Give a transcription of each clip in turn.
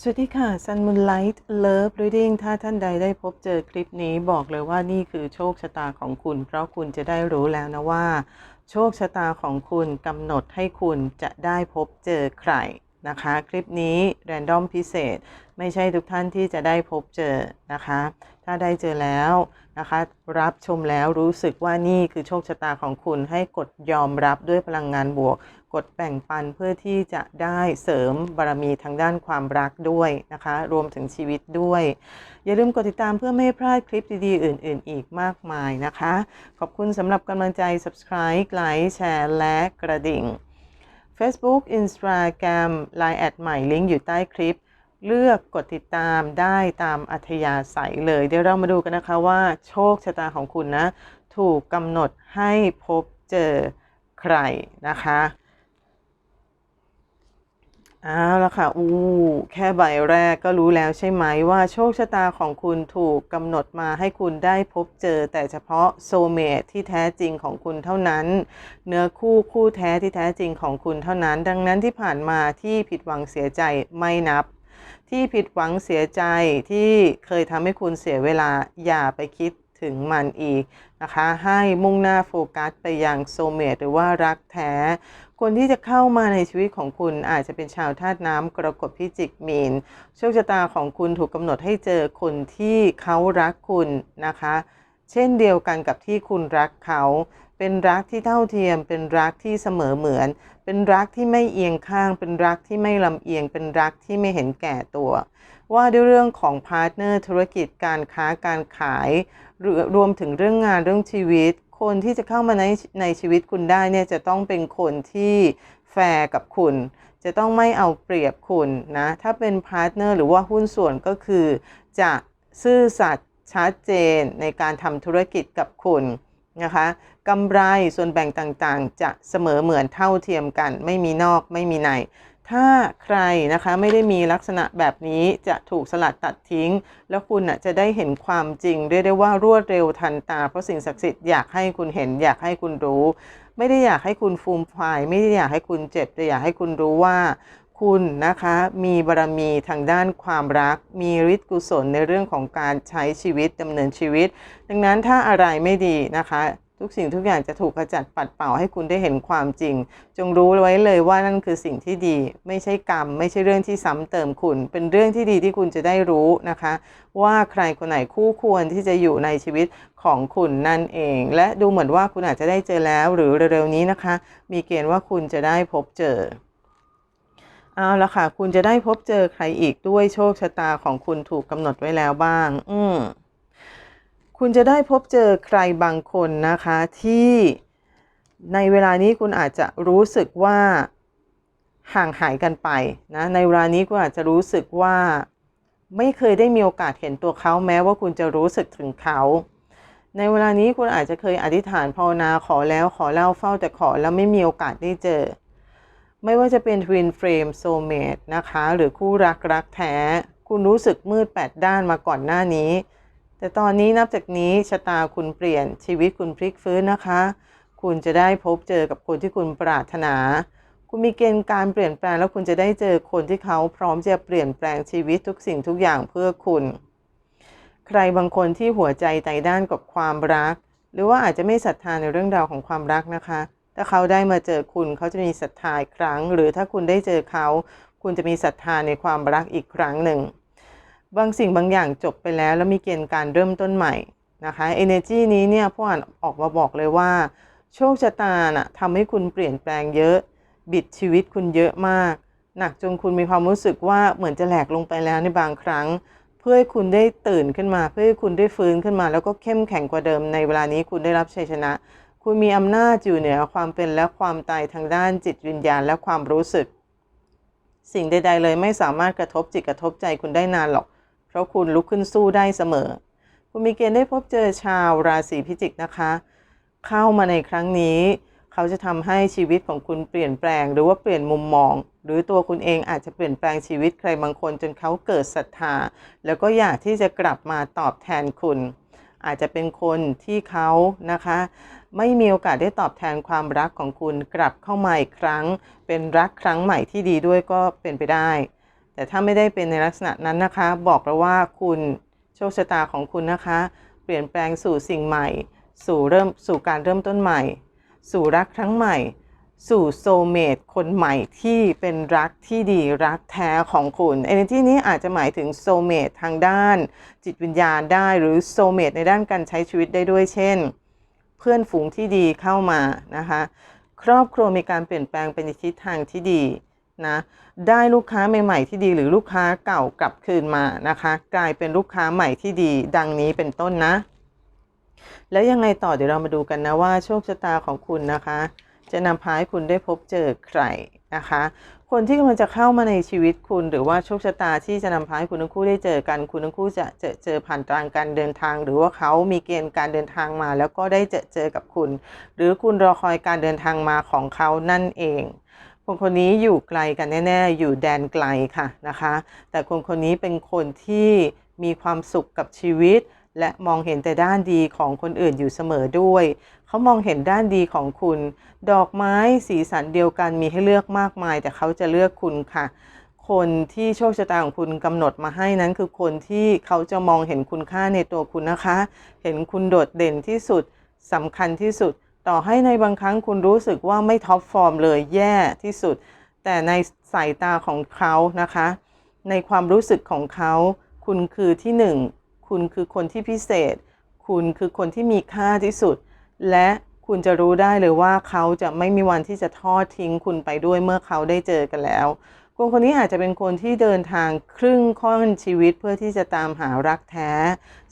สวัสดีค่ะ Sun Moonlight Love Reading ถ้าท่านใดได้พบเจอคลิปนี้บอกเลยว่านี่คือโชคชะตาของคุณ เพราะคุณจะได้รู้แล้วนะว่า โชคชะตาของคุณกำหนดให้คุณจะได้พบเจอใครนะคะ คลิปนี้แรนดอมพิเศษ ไม่ใช่ทุกท่านที่จะได้พบเจอนะคะ ถ้าได้เจอแล้วนะคะ รับชมแล้วรู้สึกว่านี่คือโชคชะตาของคุณให้กดยอมรับด้วยพลังงานบวกก ดแบ่งปันเพื่อที่จะได้เสริมบารมีทางด้านความรักด้วยนะคะ รวมถึงชีวิตด้วย อย่าลืมกดติดตามเพื่อไม่ให้พลาดคลิปดีๆ อื่น ๆ อีกมากมายนะคะ ขอบคุณสำหรับกำลังใจ subscribe ไลค์แชร์ และกระดิ่ง Facebook Instagram Line แอดใหม่ลิงก์อยู่ใต้คลิป เลือกกดติดตามได้ตามอัธยาศัยเลย เดี๋ยวเรามาดูกันนะคะว่าโชคชะตาของคุณนะ ถูกกำหนดให้พบเจอใครนะคะ เอาละค่ะ อู้ แค่ใบแรกก็รู้แล้วใช่ไหมว่าโชคชะตาของคุณถูกกำหนดมาให้คุณได้พบเจอ แต่เฉพาะโซเมตที่แท้จริงของคุณเท่านั้น เนื้อคู่คู่แท้ที่แท้จริงของคุณเท่านั้น ดังนั้นที่ผ่านมาที่ผิดหวังเสียใจไม่นับ ที่ผิดหวังเสียใจที่เคยทำให้คุณเสียเวลาอย่าไปคิดถึงมันอีกนะคะ ให้มุ่งหน้าโฟกัสไปยังโซเมตหรือว่ารักแท้ คนที่จะเข้ามาในชีวิตของคุณอาจจะเป็นชาวธาตุน้ำกรกฎพิจิกมีนโชคชะตาของคุณถูกกำหนดให้เจอคนที่เขารักคุณนะคะ เช่นเดียวกันกับที่คุณรักเขา เป็นรักที่เท่าเทียม เป็นรักที่เสมอเหมือน เป็นรักที่ไม่เอียงข้าง เป็นรักที่ไม่ลำเอียง เป็นรักที่ไม่เห็นแก่ตัว ว่าด้วยเรื่องของพาร์ทเนอร์ธุรกิจการค้าการขายรวมถึงเรื่องงานเรื่องชีวิต คนที่จะเข้ามาในในชีวิตคุณได้เนี่ยจะต้องเป็นคนที่แฟร์กับคุณ จะต้องไม่เอาเปรียบคุณนะ ถ้าเป็นพาร์ทเนอร์หรือว่าหุ้นส่วนก็คือ จะซื่อสัตย์ชัดเจนในการทำธุรกิจกับคุณนะคะกำไรส่วนแบ่งต่างๆ จะเสมอเหมือนเท่าเทียมกัน ไม่มีนอกไม่มีใน ถ้าใครนะคะไม่ได้มีลักษณะแบบนี้จะถูกสลัดตัดทิ้ง แล้วคุณน่ะจะได้เห็นความจริงเรียกได้ว่ารวดเร็วทันตา เพราะสิ่งศักดิ์สิทธิ์อยากให้คุณเห็นอยากให้คุณรู้ ไม่ได้อยากให้คุณฟูมฟายไม่ได้อยากให้คุณเจ็บแต่อยากให้คุณรู้ว่าคุณนะคะมีบารมีทางด้านความรัก มีฤทธิ์กุศลในเรื่องของการใช้ชีวิตดำเนินชีวิต ดังนั้นถ้าอะไรไม่ดีนะคะ ทุกสิ่งทุกอย่างจะถูกขจัดปัดเป่าให้คุณได้เห็นความจริง จงรู้ไว้เลยว่านั่นคือสิ่งที่ดี ไม่ใช่กรรม ไม่ใช่เรื่องที่ซ้ำเติมคุณ เป็นเรื่องที่ดีที่คุณจะได้รู้นะคะ ว่าใครคนไหนคู่ควรที่จะอยู่ในชีวิตของคุณนั่นเอง และดูเหมือนว่าคุณอาจจะได้เจอแล้ว หรือเร็วๆนี้นะคะ มีเกณฑ์ว่าคุณจะได้พบเจอเอาละค่ะ คุณจะได้พบเจอใครอีกด้วยโชคชะตาของคุณถูกกำหนดไว้แล้วบ้าง อืม คุณจะได้พบเจอใครบางคนนะคะที่ในเวลานี้คุณอาจจะรู้สึกว่าห่างหายกันไปนะในเวลานี้คุณอาจจะรู้สึกว่าไม่เคยได้มีโอกาสเห็นตัวเขาแม้ว่าคุณจะรู้สึกถึงเขาในเวลานี้คุณอาจจะเคยอธิษฐานภาวนาขอแล้วขอเล่าเฝ้าแต่ขอแล้วไม่มีโอกาสได้เจอ ไม่ว่าจะเป็น Twin Flame Soulmate นะคะ หรือคู่รักรักแท้ คุณรู้สึกมืดแปดด้านมาก่อนหน้านี้ แต่ตอนนี้นับจากนี้ชะตาคุณเปลี่ยนชีวิตคุณพลิกฟื้นนะคะ คุณจะได้พบเจอกับคนที่คุณปรารถนา คุณมีเกณฑ์การเปลี่ยนแปลงแล้วคุณจะได้เจอคนที่เขาพร้อมจะเปลี่ยนแปลงชีวิตทุกสิ่งทุกอย่างเพื่อคุณ ใครบางคนที่หัวใจใจด้านกับความรัก หรือว่าอาจจะไม่ศรัทธาในเรื่องราวของความรักนะคะ ถ้าเขาได้มาเจอคุณเขาจะมีศรัทธาอีกครั้ง หรือถ้าคุณได้เจอเขา คุณจะมีศรัทธาในความรักอีกครั้งหนึ่ง บางสิ่งบางอย่างจบไปแล้ว แล้วมีเกณฑ์การเริ่มต้นใหม่นะคะ energy นี้เนี่ยพ่ออ่านออกมาบอกเลยว่า โชคชะตาน่ะทำให้คุณเปลี่ยนแปลงเยอะ บิดชีวิตคุณเยอะมาก หนักจนคุณมีความรู้สึกว่าเหมือนจะแหลกลงไปแล้วในบางครั้ง เพื่อให้คุณได้ตื่นขึ้นมา เพื่อให้คุณได้ฟื้นขึ้นมา แล้วก็เข้มแข็งกว่าเดิมในเวลานี้คุณได้รับชัยชนะ คุณมีอำนาจอยู่เหนือความเป็นและความตายทางด้านจิตวิญญาณและความรู้สึก สิ่งใด ๆ เลยไม่สามารถกระทบจิตกระทบใจคุณได้นานหรอก ราะคุณลุกขึ้นสู้ได้เสมอ คุณมีเกณฑ์ได้พบเจอชาวราศีพิจิกนะคะ เข้ามาในครั้งนี้ เขาจะทำให้ชีวิตของคุณเปลี่ยนแปลง หรือว่าเปลี่ยนมุมมอง หรือตัวคุณเองอาจจะเปลี่ยนแปลงชีวิตใครบางคนจนเขาเกิดศรัทธา แล้วก็อยากที่จะกลับมาตอบแทนคุณ อาจจะเป็นคนที่เขานะคะ ไม่มีโอกาสได้ตอบแทนความรักของคุณกลับเข้ามาอีกครั้ง เป็นรักครั้งใหม่ที่ดีด้วยก็เป็นไปได้ แต่ถ้าไม่ได้เป็นในลักษณะนั้นนะคะ บอกแล้วว่าคุณโชคชะตาของคุณนะคะ เปลี่ยนแปลงสู่สิ่งใหม่ สู่เริ่มสู่การเริ่มต้นใหม่ สู่รักครั้งใหม่ สู่โซเมตคนใหม่ที่เป็นรักที่ดีรักแท้ของคุณ energy นี้อาจจะหมายถึงโซเมตทางด้าน จิตวิญญาณได้หรือโซเมตในด้านการใช้ชีวิตได้ด้วยเช่น เพื่อนฝูงที่ดีเข้ามานะคะ ครอบครัวมีการเปลี่ยนแปลงเป็นในทิศทางที่ดี นะได้ลูกค้าใหม่ๆที่ดีหรือลูกค้าเก่ากลับคืนมานะคะ กลายเป็นลูกค้าใหม่ที่ดี ดังนี้เป็นต้นนะ แล้วยังไงต่อเดี๋ยวเรามาดูกันนะว่าโชคชะตาของคุณนะคะ จะนำพาให้คุณได้พบเจอใครนะคะ คนที่กำลังจะเข้ามาในชีวิตคุณ หรือว่าโชคชะตาที่จะนำพาให้คุณทั้งคู่ได้เจอกัน คุณทั้งคู่จะเจอเจอผ่านทางการเดินทาง หรือว่าเขามีเกณฑ์การเดินทางมา แล้วก็ได้เจอเจอกับคุณ หรือคุณรอคอยการเดินทางมาของเขานั่นเอง คนคนนี้อยู่ไกลกันแน่ ๆ อยู่แดนไกลค่ะนะคะ แต่คนคนนี้เป็นคนที่มีความสุขกับชีวิต และมองเห็นแต่ด้านดีของคนอื่นอยู่เสมอด้วย เขามองเห็นด้านดีของคุณ ดอกไม้สีสันเดียวกันมีให้เลือกมากมาย แต่เขาจะเลือกคุณค่ะ คนที่โชคชะตาของคุณกำหนดมาให้นั้นคือคนที่เขาจะมองเห็นคุณค่าในตัวคุณนะคะ เห็นคุณโดดเด่นที่สุดสำคัญที่สุด ต่อให้ในบางครั้งคุณรู้สึกว่าไม่ท็อปฟอร์มเลยแย่ที่สุด แต่ในสายตาของเขานะคะ ในความรู้สึกของเขา คุณคือที่หนึ่งคุณคือคนที่พิเศษ คุณคือคนที่มีค่าที่สุด และคุณจะรู้ได้เลยว่าเขาจะไม่มีวันที่จะทอดทิ้งคุณไปด้วยเมื่อเขาได้เจอกันแล้วคนคนนี้อาจจะเป็นคนที่เดินทางครึ่งค่อนชีวิตเพื่อที่จะตามหารักแท้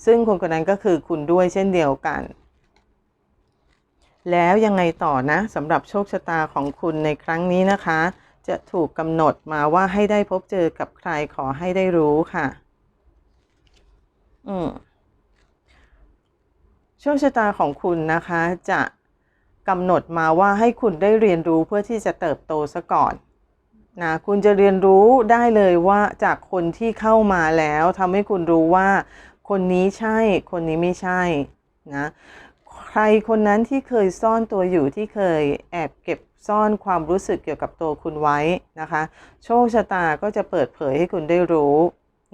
ซึ่งคนคนนั้นก็คือคุณด้วยเช่นเดียวกัน แล้วยังไงต่อนะสำหรับโชคชะตาของคุณในครั้งนี้นะคะ จะถูกกำหนดมาว่าให้ได้พบเจอกับใครขอให้ได้รู้ค่ะ อืมโชคชะตาของคุณนะคะ จะกำหนดมาว่าให้คุณได้เรียนรู้เพื่อที่จะเติบโตซะก่อนนะคุณจะเรียนรู้ได้เลยว่าจากคนที่เข้ามาแล้วทำให้คุณรู้ว่า คนนี้ใช่ คนนี้ไม่ใช่นะ ใครคนนั้นที่เคยซ่อนตัวอยู่ที่เคยแอบเก็บซ่อนความรู้สึกเกี่ยวกับตัวคุณไว้นะคะ โชคชะตาก็จะเปิดเผยให้คุณได้รู้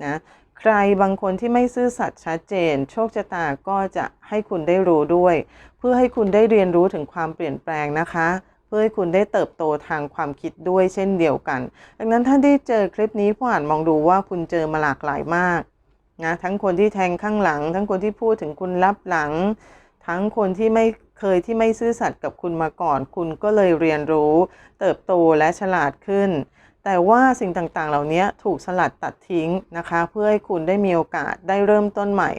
นะใครบางคนที่ไม่ซื่อสัตย์ชัดเจน โชคชะตาก็จะให้คุณได้รู้ด้วย เพื่อให้คุณได้เรียนรู้ถึงความเปลี่ยนแปลงนะคะ เพื่อให้คุณได้เติบโตทางความคิดด้วยเช่นเดียวกัน ดังนั้นถ้าได้เจอคลิปนี้ผู้อ่านมองดูว่าคุณเจอมาหลากหลายมากนะทั้งคนที่แทงข้างหลัง ทั้งคนที่พูดถึงคุณลับหลัง ทั้งคนที่ไม่เคยที่ไม่ซื่อสัตย์กับคุณมาก่อน คุณก็เลยเรียนรู้ เติบโตและฉลาดขึ้น แต่ว่าสิ่งต่างๆ เหล่านี้ถูกสลัดตัดทิ้งนะคะ เพื่อให้คุณได้มีโอกาสได้เริ่มต้นใหม่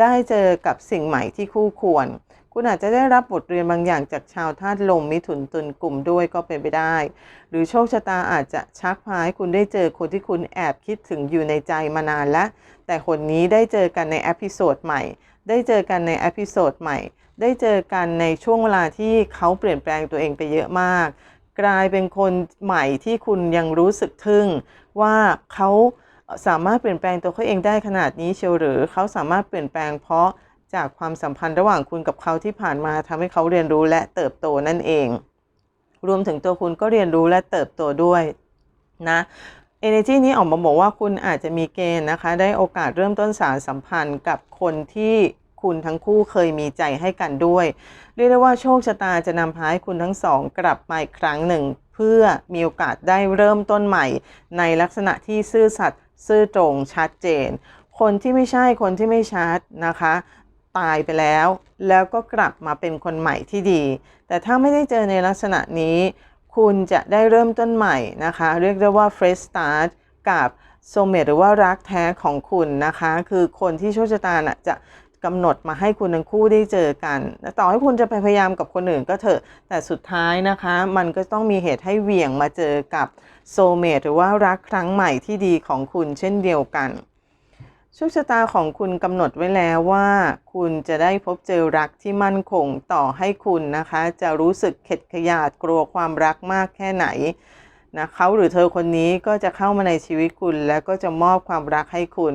ได้เจอกับสิ่งใหม่ที่คู่ควร คุณอาจจะได้รับบทเรียนบางอย่างจากชาวธาตุลมมิถุนตุลกลุ่มด้วยก็เป็นไปได้ หรือโชคชะตาอาจจะชักพาให้คุณได้เจอคนที่คุณแอบคิดถึงอยู่ในใจมานานแล้วแต่คนนี้ได้เจอกันในเอพิโซดใหม่ ได้เจอกันในอพิโซดใหม่ ได้เจอกันในช่วงเวลาที่เขาเปลี่ยนแปลงตัวเองไปเยอะมาก กลายเป็นคนใหม่ที่คุณยังรู้สึกทึ่ง ว่าเขาสามารถเปลี่ยนแปลงตัวเขาเองได้ขนาดนี้เชียวหรือ เขาสามารถเปลี่ยนแปลงเพราะจากความสัมพันธ์ระหว่างคุณกับเขาที่ผ่านมาทำให้เขาเรียนรู้และเติบโตนั่นเอง รวมถึงตัวคุณก็เรียนรู้และเติบโตด้วยนะ Energy นี้ออกมาบอกว่าคุณอาจจะมีเกณฑ์นะคะ ได้โอกาสเริ่มต้นสารสัมพันธ์กับคนที่คุณทั้งคู่เคยมีใจให้กันด้วย เรียกได้ว่าโชคชะตาจะนำพาให้คุณทั้งสองกลับมาอีกครั้งหนึ่ง เพื่อมีโอกาสได้เริ่มต้นใหม่ ในลักษณะที่ซื่อสัตย์ซื่อตรงชัดเจน คนที่ไม่ใช่คนที่ไม่ชัดนะคะ ตายไปแล้ว แล้วก็กลับมาเป็นคนใหม่ที่ดี แต่ถ้าไม่ได้เจอในลักษณะนี้ คุณจะได้เริ่มต้นใหม่นะคะ เรียกได้ว่า fresh start กับโซเมตหรือว่ารักแท้ของคุณนะคะ คือคนที่โชคชะตานะจะกำหนดมาให้คุณทั้งคู่ได้เจอกันและต่อให้คุณจะไปพยายามกับคนอื่นก็เถอะ แต่สุดท้ายนะคะ มันก็ต้องมีเหตุให้เหวี่ยงมาเจอกับโซเมตหรือว่ารักครั้งใหม่ที่ดีของคุณเช่นเดียวกัน โชคชะตาของคุณกำหนดไว้แล้วว่า คุณจะได้พบเจอรักที่มั่นคงต่อให้คุณนะคะ จะรู้สึกเข็ดขยาดกลัวความรักมากแค่ไหนนะเขาหรือเธอคนนี้ก็จะเข้ามาในชีวิตคุณ แล้วก็จะมอบความรักให้คุณ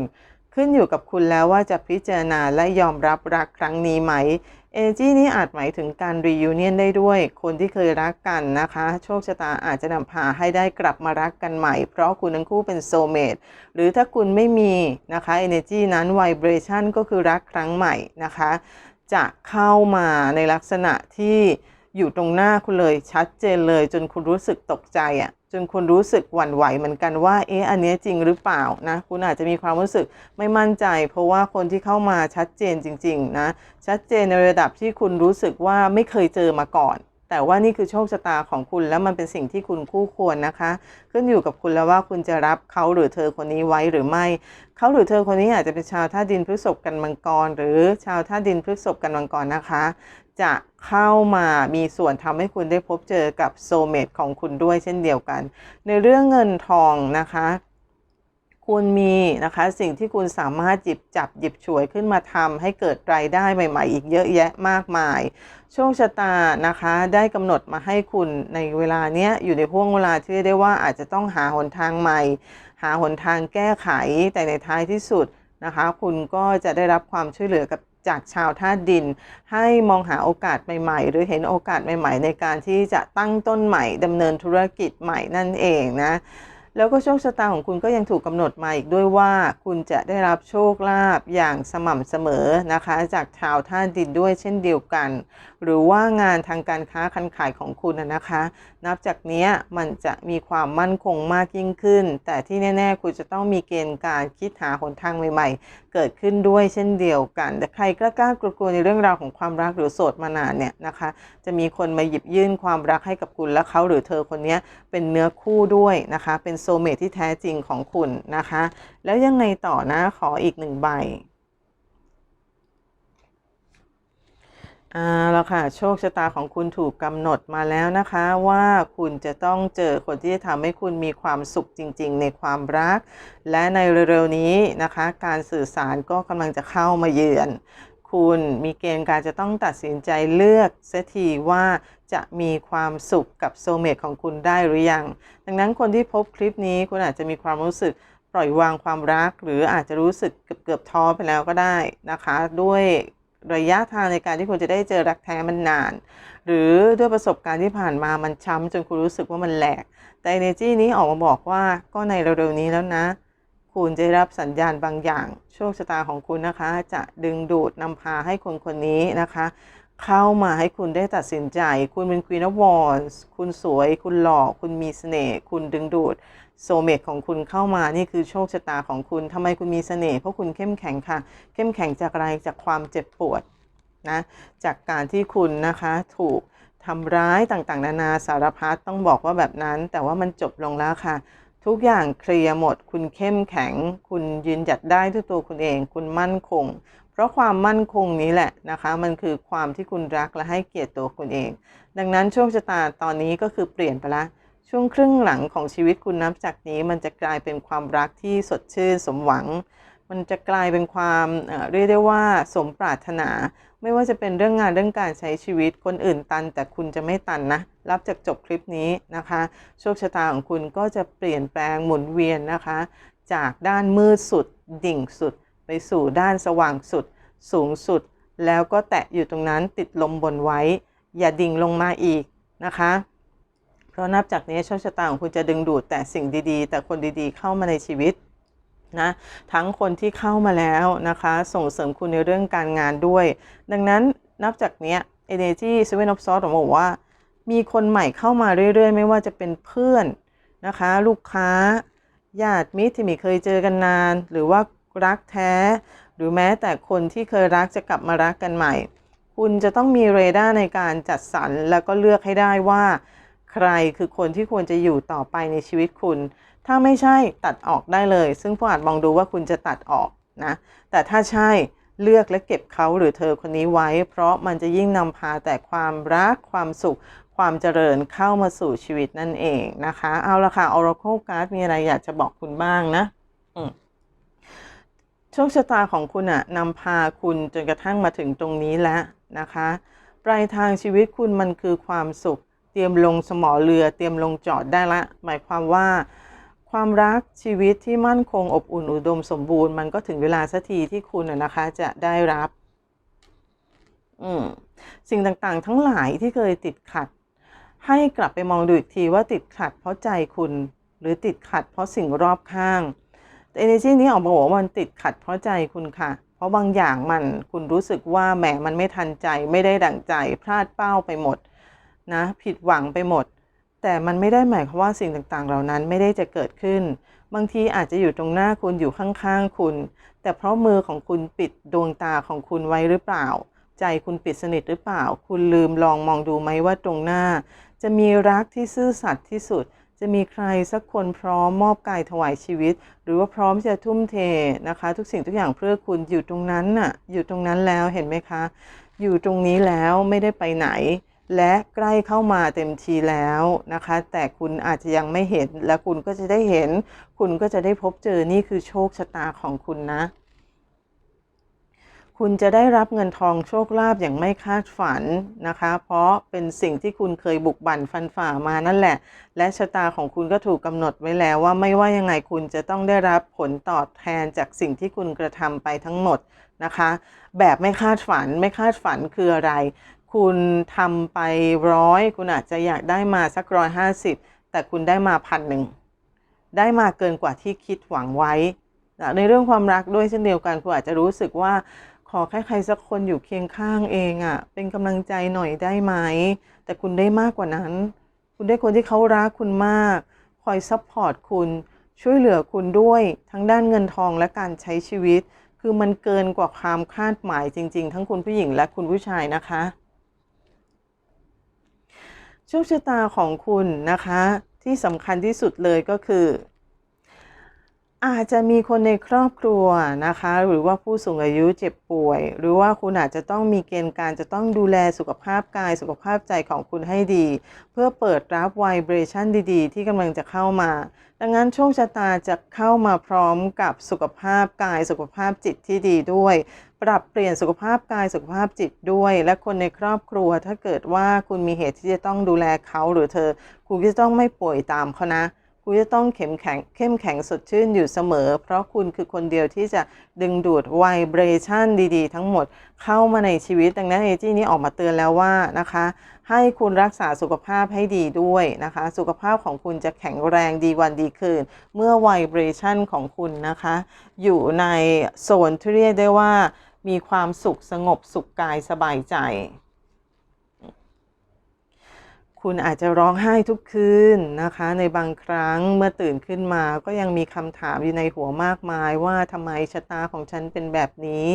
ขึ้นอยู่กับคุณแล้วว่าจะพิจารณาและยอมรับรักครั้งนี้ไหม เอจี้นี้อาจหมายถึงการรีวิเนียนได้ด้วย คนที่เคยรักกันนะคะ โชคชะตาอาจจะนำพาให้ได้กลับมารักกันใหม่ เพราะคุณทั้งคู่เป็นโซเมตหรือถ้าคุณไม่มีนะคะเอเนจีนั้นไวเบรชันก็คือรักครั้งใหม่นะคะ จะเข้ามาในลักษณะที่ อยู่ตรงหน้าคุณเลยชัดเจนเลย จนคุณรู้สึกตกใจอะ่ะจนคุณรู้สึกหวั่นไหวเหมือนกันว่า เอ๊ะ อันนี้จริงหรือเปล่านะ คุณอาจจะมีความรู้สึกไม่มั่นใจ เพราะว่าคนที่เข้ามาชัดเจนจริง ๆ นะ ชัดเจนในระดับที่คุณรู้สึกว่าไม่เคยเจอมาก่อน แต่ว่านี่คือโชคชะตาของคุณแล้วมันเป็นสิ่งที่คุณคู่ควรนะคะ ขึ้นอยู่กับคุณแล้วว่าคุณจะรับเขาหรือเธอคนนี้ไว้หรือไม่ เขาหรือเธอคนนี้อาจจะเป็นชาวธาดินพฤษภกันมังกร หรือชาวธาดินพฤษภกันมังกรนะคะ จะเข้ามามีส่วนทำให้คุณได้พบเจอกับโซเมตของคุณด้วยเช่นเดียวกัน ในเรื่องเงินทองนะคะคุณมีนะคะสิ่งที่คุณสามารถหยิบจับหยิบฉวยขึ้นมาทำให้เกิดรายได้ใหม่ ๆ อีกเยอะแยะมากมายโชคชะตานะคะได้กำหนดมาให้คุณในเวลาเนี้ยอยู่ในห่วงเวลาที่เรียกได้ว่าอาจจะต้องหาหนทางใหม่ หาหนทางแก้ไขแต่ในท้ายที่สุดนะคะ คุณก็จะได้รับความช่วยเหลือกับ จากชาวท่าดิน ให้มองหาโอกาสใหม่ ๆ หรือเห็นโอกาสใหม่ ๆ ในการที่จะตั้งต้นใหม่ดำเนินธุรกิจใหม่นั่นเองนะแล้วก็โชคชะตาของคุณก็ยังถูกกำหนดมาอีกด้วยว่าคุณจะได้รับโชคลาภอย่างสม่ำเสมอนะคะ จากชาวท่าดินด้วยเช่นเดียวกัน หรือว่างานทางการค้าคันขายของคุณนะนะคะ นับจากนี้มันจะมีความมั่นคงมากยิ่งขึ้น แต่ที่แน่ ๆ คุณจะต้องมีเกณฑ์การคิดหาหนทางใหม่ ๆ เกิดขึ้นด้วยเช่นเดียวกันแต่ใครกล้ากลัวในเรื่องราวของความรักหรือโสดมานานเนี่ยนะคะ จะมีคนมาหยิบยื่นความรักให้กับคุณและเขาหรือเธอคนนี้เป็นเนื้อคู่ด้วยนะคะ เป็นโซเมทที่แท้จริงของคุณนะคะ แล้วยังไงต่อนะขออีกหนึ่งใบ เอาละค่ะโชคชะตาของคุณถูกกำหนดมาแล้วนะคะว่าคุณจะต้องเจอคนที่จะทำให้คุณมีความสุขจริง ๆ ในความรัก และในเร็วๆนี้นะคะ การสื่อสารก็กำลังจะเข้ามาเยือน คุณมีเกณฑ์การจะต้องตัดสินใจเลือกเสียทีว่าจะมีความสุขกับโซเมตของคุณได้หรือยัง ดังนั้นคนที่พบคลิปนี้คุณอาจจะมีความรู้สึกปล่อยวางความรัก หรืออาจจะรู้สึกเกือบๆท้อไปแล้วก็ได้นะคะ ด้วย ระยะทางในการที่คุณจะได้เจอรักแท้มันนาน หรือด้วยประสบการณ์ที่ผ่านมามันช้ำจนคุณรู้สึกว่ามันแหลก แต่ energy นี้ออกมาบอกว่าก็ในเร็วๆนี้แล้วนะ คุณจะได้รับสัญญาณบางอย่าง โชคชะตาของคุณนะคะ จะดึงดูดนำพาให้คนคนนี้นะคะ เข้ามาให้คุณได้ตัดสินใจ คุณเป็น Queen of Wands คุณสวย คุณหล่อคุณมีเสน่ห์คุณดึงดูด โซเมตของคุณเข้ามานี่คือโชคชะตาของคุณทำไมคุณมีเสน่ห์เพราะคุณเข้มแข็งค่ะ เข้มแข็งจากอะไรจากความเจ็บปวดนะจากการที่คุณนะคะถูกทำร้ายต่างๆ นานาสารพัดต้องบอกว่าแบบนั้น แต่ว่ามันจบลงแล้วค่ะ ทุกอย่างเคลียร์หมด คุณเข้มแข็ง คุณยืนหยัดได้ด้วยตัวคุณเอง คุณมั่นคง เพราะความมั่นคงนี้แหละนะคะ มันคือความที่คุณรักและให้เกียรติตัวคุณเอง ดังนั้นโชคชะตาตอนนี้ก็คือเปลี่ยนไปละ ช่วงครึ่งหลังของชีวิตคุณนับจากนี้ มันจะกลายเป็นความรักที่สดชื่นสมหวัง มันจะกลายเป็นความเอ่อเรียกได้ว่าสมปรารถนา ไม่ว่าจะเป็นเรื่องงานเรื่องการใช้ชีวิตคนอื่นตัน แต่คุณจะไม่ตันนะ รับจากจบคลิปนี้นะคะ โชคชะตาของคุณก็จะเปลี่ยนแปลงหมุนเวียนนะคะ จากด้านมืดสุด ดิ่งสุด ไปสู่ด้านสว่างสุด สูงสุด แล้วก็แตะอยู่ตรงนั้นติดลมบนไว้ อย่าดิ่งลงมาอีกนะคะ เพราะนับจากนี้โชคชะตาของคุณจะดึงดูดแต่สิ่งดีๆ แต่คนดีๆเข้ามาในชีวิตนะทั้งคนที่เข้ามาแล้วนะคะ ส่งเสริมคุณในเรื่องการงานด้วย ดังนั้นนับจากเนี้ย Energy Seven of Swords บอกว่า มีคนใหม่เข้ามาเรื่อยๆ ไม่ว่าจะเป็นเพื่อนนะคะ ลูกค้าญาติมิตรที่มีเคยเจอกันนาน หรือว่ารักแท้ หรือแม้แต่คนที่เคยรักจะกลับมารักกันใหม่ คุณจะต้องมีเรดาร์ในการจัดสรรแล้วก็เลือกให้ได้ว่า ใครคือคนที่ควรจะอยู่ต่อไปในชีวิตคุณ ถ้าไม่ใช่ตัดออกได้เลย ซึ่งผู้อาจมองดูว่าคุณจะตัดออกนะ แต่ถ้าใช่เลือกและเก็บเขาหรือเธอคนนี้ไว้ เพราะมันจะยิ่งนำพาแต่ความรักความสุข ความเจริญเข้ามาสู่ชีวิตนั่นเองนะคะ เอาละค่ะ Oracle Card มีอะไรอยากจะบอกคุณบ้างนะโชคชะตาของคุณอะนำพาคุณจนกระทั่งมาถึงตรงนี้แล้วนะคะ ปลายทางชีวิตคุณมันคือความสุข เตรียมลงสมอเรือเตรียมลงจอดได้ละ หมายความว่า ความรักชีวิตที่มั่นคงอบอุ่นอุดมสมบูรณ์มันก็ถึงเวลาสักทีที่คุณนะคะจะได้รับ อืมสิ่งต่างๆ ทั้งหลายที่เคยติดขัด ให้กลับไปมองดูอีกทีว่าติดขัดเพราะใจคุณหรือติดขัดเพราะสิ่งรอบข้างแต่ energy นี้ออกมาบอกว่ามันติดขัดเพราะใจคุณค่ะ เพราะบางอย่างมันคุณรู้สึกว่าแหมมันไม่ทันใจไม่ได้ดั่งใจพลาดเป้าไปหมด นะผิดหวังไปหมด แต่มันไม่ได้หมายความว่าสิ่งต่างๆ เหล่านั้นไม่ได้จะเกิดขึ้น บางทีอาจจะอยู่ตรงหน้าคุณอยู่ข้างๆคุณ แต่เพราะมือของคุณปิดดวงตาของคุณไว้หรือเปล่า ใจคุณปิดสนิทหรือเปล่า คุณลืมลองมองดูไหมว่าตรงหน้า จะมีรักที่ซื่อสัตย์ที่สุดจะมีใครสักคนพร้อมมอบกายถวายชีวิต หรือว่าพร้อมจะทุ่มเทนะคะ ทุกสิ่งทุกอย่างเพื่อคุณอยู่ตรงนั้นน่ะอยู่ตรงนั้นแล้วเห็นไหมคะ อยู่ตรงนี้แล้วไม่ได้ไปไหน และใกล้เข้ามาเต็มทีแล้วนะคะ แต่คุณอาจจะยังไม่เห็นและคุณก็จะได้เห็น คุณก็จะได้พบเจอนี่คือโชคชะตาของคุณนะ คุณจะได้รับเงินทองโชคลาภอย่างไม่คาดฝันนะคะ เพราะเป็นสิ่งที่คุณเคยบุกบั่นฟันฝ่ามานั่นแหละ และชะตาของคุณก็ถูกกำหนดไว้แล้วว่าไม่ว่ายังไงคุณจะต้องได้รับผลตอบแทนจากสิ่งที่คุณกระทำไปทั้งหมดนะคะ แบบไม่คาดฝันไม่คาดฝันคืออะไร คุณทำไปร้อยคุณอาจจะอยากได้มาสักร้อยห้าสิบแต่คุณได้มาพันหนึ่งได้มาเกินกว่าที่คิดหวังไว้ ในเรื่องความรักด้วยเช่นเดียวกันคุณอาจจะรู้สึกว่าขอแค่ใครสักคนอยู่เคียงข้างเองอะ่ะ เป็นกำลังใจหน่อยได้ไหม แต่คุณได้มากกว่านั้น คุณได้คนที่เขารักคุณมาก คอยซัพพอร์ตคุณ ช่วยเหลือคุณด้วยทั้งด้านเงินทองและการใช้ชีวิต คือมันเกินกว่าความคาดหมายจริง ๆ ทั้งคุณผู้หญิงและคุณผู้ชายนะคะ โชคชะตาของคุณนะคะ ที่สำคัญที่สุดเลยก็คือ อาจจะมีคนในครอบครัวนะคะ หรือว่าผู้สูงอายุเจ็บป่วย หรือว่าคุณอาจจะต้องมีเกณฑ์การจะต้องดูแลสุขภาพกายสุขภาพใจของคุณให้ดี เพื่อเปิดรับไวเบรชันดีๆ ที่กำลังจะเข้ามา ดังนั้นโชคชะตาจะเข้ามาพร้อมกับสุขภาพกายสุขภาพจิตที่ดีด้วย ปรับเปลี่ยนสุขภาพกายสุขภาพจิตด้วย และคนในครอบครัวถ้าเกิดว่าคุณมีเหตุที่จะต้องดูแลเขาหรือเธอ คุณก็จะต้องไม่ป่วยตามเขานะ คุณจะต้องเข้มแข็งเข้มแข็งสดชื่นอยู่เสมอ เพราะคุณคือคนเดียวที่จะดึงดูดไวเบรชั่นดีๆ ทั้งหมดเข้ามาในชีวิต ดังนั้นเอจี้นี้ออกมาเตือนแล้วว่านะคะ ให้คุณรักษาสุขภาพให้ดีด้วยนะคะ สุขภาพของคุณจะแข็งแรงดีวันดีคืน เมื่อไวเบรชั่นของคุณนะคะ อยู่ในโซนที่เรียกได้ว่า มีความสุขสงบสุขกายสบายใจ คุณอาจจะร้องไห้ทุกคืนนะคะ ในบางครั้งเมื่อตื่นขึ้นมาก็ยังมีคำถามอยู่ในหัวมากมายว่าทำไมชะตาของฉันเป็นแบบนี้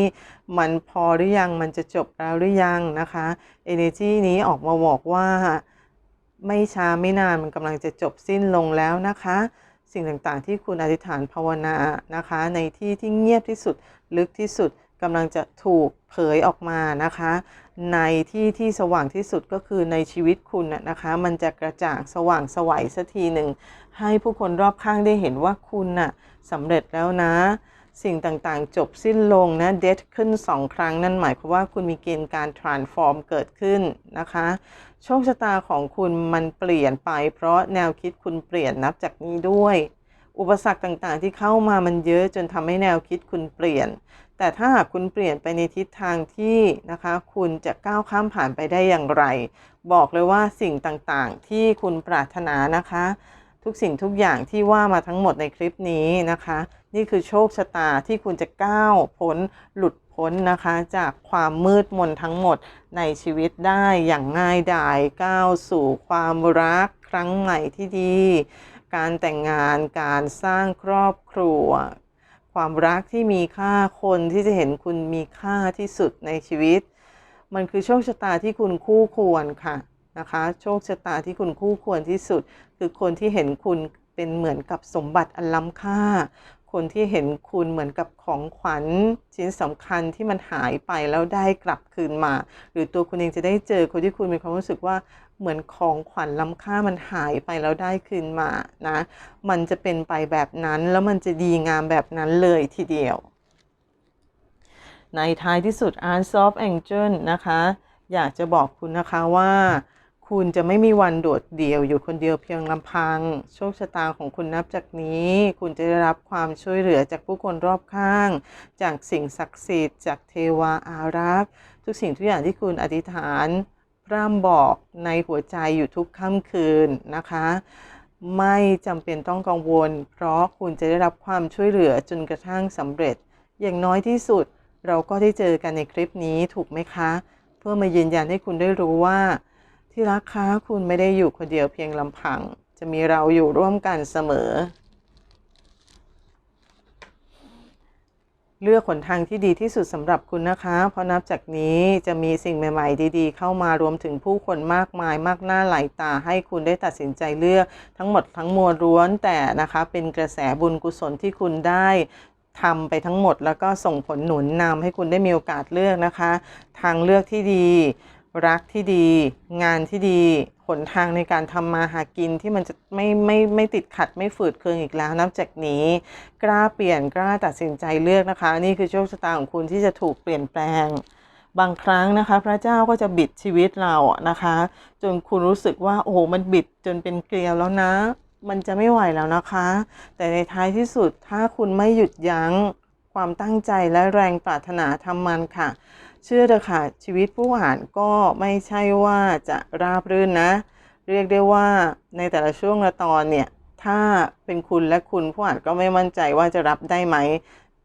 มันพอหรือยังมันจะจบแล้วหรือยังนะคะ Energy นี้ออกมาบอกว่า ไม่ช้าไม่นานมันกำลังจะจบสิ้นลงแล้วนะคะ สิ่งต่างๆ ที่คุณอธิษฐานภาวนานะคะ ในที่ที่เงียบที่สุดลึกที่สุดกำลังจะถูกเผยออกมานะคะ ในที่ที่สว่างที่สุดก็คือในชีวิตคุณนะนะคะ มันจะกระจ่างสว่างสวัยสักทีหนึ่ง ให้ผู้คนรอบข้างได้เห็นว่าคุณน่ะสำเร็จแล้วนะ สิ่งต่างๆ จบสิ้นลงนะเดทขึ้นสองครั้งนั่นหมายความว่าคุณมีเกณฑ์การ transform เกิดขึ้นนะคะ โชคชะตาของคุณมันเปลี่ยนไป เพราะแนวคิดคุณเปลี่ยนนับจากนี้ด้วยอุปสรรคต่างๆ ที่เข้ามามันเยอะจนทำให้แนวคิดคุณเปลี่ยน แต่ถ้าหากคุณเปลี่ยนไปในทิศทางที่นะคะ คุณจะก้าวข้ามผ่านไปได้อย่างไร บอกเลยว่าสิ่งต่างๆ ที่คุณปรารถนานะคะ ทุกสิ่งทุกอย่างที่ว่ามาทั้งหมดในคลิปนี้นะคะ นี่คือโชคชะตาที่คุณจะก้าวพ้นหลุดพ้นนะคะ จากความมืดมนทั้งหมดในชีวิตได้อย่างง่ายดายก้าวสู่ความรักครั้งใหม่ที่ดี การแต่งงานการสร้างครอบครัว ความรักที่มีค่าคนที่จะเห็นคุณมีค่าที่สุดในชีวิต มันคือโชคชะตาที่คุณคู่ควรค่ะนะคะโชคชะตาที่คุณคู่ควรที่สุด คือคนที่เห็นคุณเป็นเหมือนกับสมบัติอันล้ำค่า คนที่เห็นคุณเหมือนกับของขวัญชิ้นสำคัญที่มันหายไปแล้วได้กลับคืนมา หรือตัวคุณเองจะได้เจอคนที่คุณมีความรู้สึกว่าเหมือนของขวัญล้ำค่ามันหายไปแล้วได้คืนมานะ มันจะเป็นไปแบบนั้นแล้วมันจะดีงามแบบนั้นเลยทีเดียว ในท้ายที่สุด Art of Angel นะคะ อยากจะบอกคุณนะคะว่า คุณจะไม่มีวันโดดเดี่ยวอยู่คนเดียวเพียงลำพัง โชคชะตาของคุณนับจากนี้ คุณจะได้รับความช่วยเหลือจากผู้คนรอบข้าง จากสิ่งศักดิ์สิทธิ์จากเทวาอารักษ์ทุกสิ่งทุกอย่างที่คุณอธิษฐานพร่ำบอกในหัวใจอยู่ทุกค่ำคืนนะคะ ไม่จำเป็นต้องกังวล เพราะคุณจะได้รับความช่วยเหลือจนกระทั่งสำเร็จ อย่างน้อยที่สุดเราก็ได้เจอกันในคลิปนี้ถูกไหมคะ เพื่อมายืนยันให้คุณได้รู้ว่า ที่รักคะคุณไม่ได้อยู่คนเดียวเพียงลำพัง จะมีเราอยู่ร่วมกันเสมอ เลือกหนทางที่ดีที่สุดสำหรับคุณนะคะ เพราะนับจากนี้จะมีสิ่งใหม่ ๆ ดี ๆ เข้ามารวมถึงผู้คนมากมายมากหน้าหลายตาให้คุณได้ตัดสินใจเลือกทั้งหมดทั้งมวลล้วนแต่นะคะ เป็นกระแสบุญกุศลที่คุณได้ทำไปทั้งหมดแล้วก็ส่งผลหนุนนำให้คุณได้มีโอกาสเลือกนะคะ ทางเลือกที่ดี รักที่ดี งานที่ดี หนทางในการทำมาหากินที่มันจะไม่ไม่ไม่ติดขัดไม่ฝืดเคืองอีกแล้วนับจากนี้ กล้าเปลี่ยนกล้าตัดสินใจเลือกนะคะ นี่คือโชคชะตาของคุณที่จะถูกเปลี่ยนแปลง บางครั้งนะคะ พระเจ้าก็จะบิดชีวิตเรานะคะ จนคุณรู้สึกว่าโอ้โหมันบิดจนเป็นเกลียวแล้วนะ มันจะไม่ไหวแล้วนะคะ แต่ในท้ายที่สุดถ้าคุณไม่หยุดยั้งความตั้งใจและแรงปรารถนาทำมันค่ะ เชื่อเถอะค่ะชีวิตผู้อ่านก็ไม่ใช่ว่าจะราบรื่นนะ เรียกได้ว่าในแต่ละช่วงละตอนเนี่ยถ้าเป็นคุณและคุณผู้อ่านก็ไม่มั่นใจว่าจะรับได้ไหม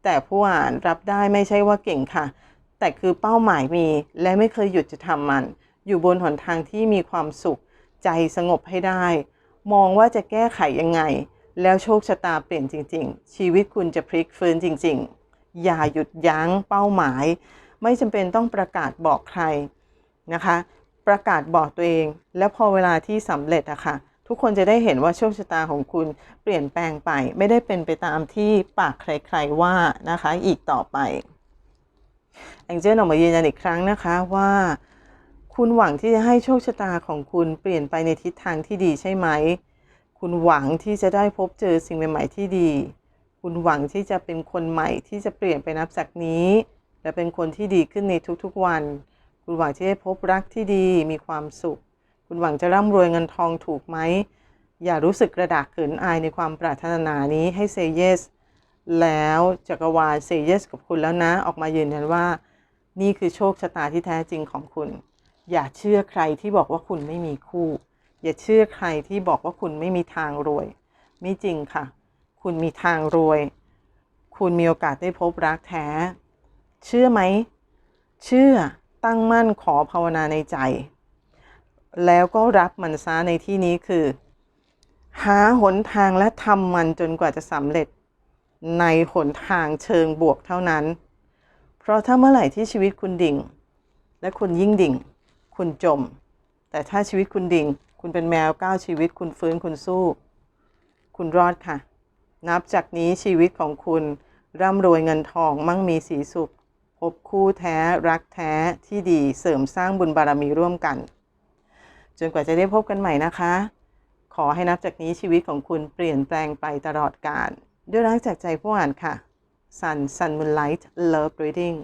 แต่ผู้อ่านรับได้ไม่ใช่ว่าเก่งค่ะ แต่คือเป้าหมายมีและไม่เคยหยุดจะทำมัน อยู่บนหนทางที่มีความสุข ใจสงบให้ได้ มองว่าจะแก้ไขยังไง แล้วโชคชะตาเปลี่ยนจริง ๆ ชีวิตคุณจะพลิกฟื้นจริง ๆ อย่าหยุดยั้งเป้าหมาย ไม่จำเป็นต้องประกาศบอกใครนะคะ ประกาศบอกตัวเอง แล้วพอเวลาที่สำเร็จอะค่ะ ทุกคนจะได้เห็นว่าโชคชะตาของคุณเปลี่ยนแปลงไป ไม่ได้เป็นไปตามที่ปากใครๆว่านะคะ อีกต่อไปแองเจิลออกมายืนยันอีกครั้งนะคะว่า คุณหวังที่จะให้โชคชะตาของคุณเปลี่ยนไปในทิศทางที่ดีใช่ไหม คุณหวังที่จะได้พบเจอสิ่งใหม่ ๆ ที่ดี คุณหวังที่จะเป็นคนใหม่ที่จะเปลี่ยนไปนับจากนี้ และเป็นคนที่ดีขึ้นในทุกๆวัน คุณหวังที่จะพบรักที่ดีมีความสุข คุณหวังจะร่ำรวยเงินทองถูกไหม อย่ารู้สึกกระดากเขินอายในความปรารถนานี้ให้ say yes แล้วจักรวาล say yes กับคุณแล้วนะ ออกมายืนยันว่า นี่คือโชคชะตาที่แท้จริงของคุณ อย่าเชื่อใครที่บอกว่าคุณไม่มีคู่ อย่าเชื่อใครที่บอกว่าคุณไม่มีทางรวย ไม่จริงค่ะ คุณมีทางรวย คุณมีโอกาสได้พบรักแท้ เชื่อไหม เชื่อตั้งมั่นขอภาวนาในใจ แล้วก็รับมันซะในที่นี้คือ หาหนทางและทำมันจนกว่าจะสำเร็จ ในหนทางเชิงบวกเท่านั้น เพราะถ้าเมื่อไหร่ที่ชีวิตคุณดิ่ง และคุณยิ่งดิ่ง คุณจม แต่ถ้าชีวิตคุณดิ่ง คุณเป็นแมวก้าวชีวิตคุณฟื้นคุณสู้ คุณรอดค่ะ นับจากนี้ชีวิตของคุณร่ำรวยเงินทองมั่งมีสีสุข พบคู่แท้รักแท้ที่ดีเสริมสร้างบุญบารมีร่วมกัน จนกว่าจะได้พบกันใหม่นะคะ ขอให้นับจากนี้ชีวิตของคุณเปลี่ยนแปลงไปตลอดกาลด้วยรักจากใจผู้อ่านค่ะ Sun Sun Moonlight Love Reading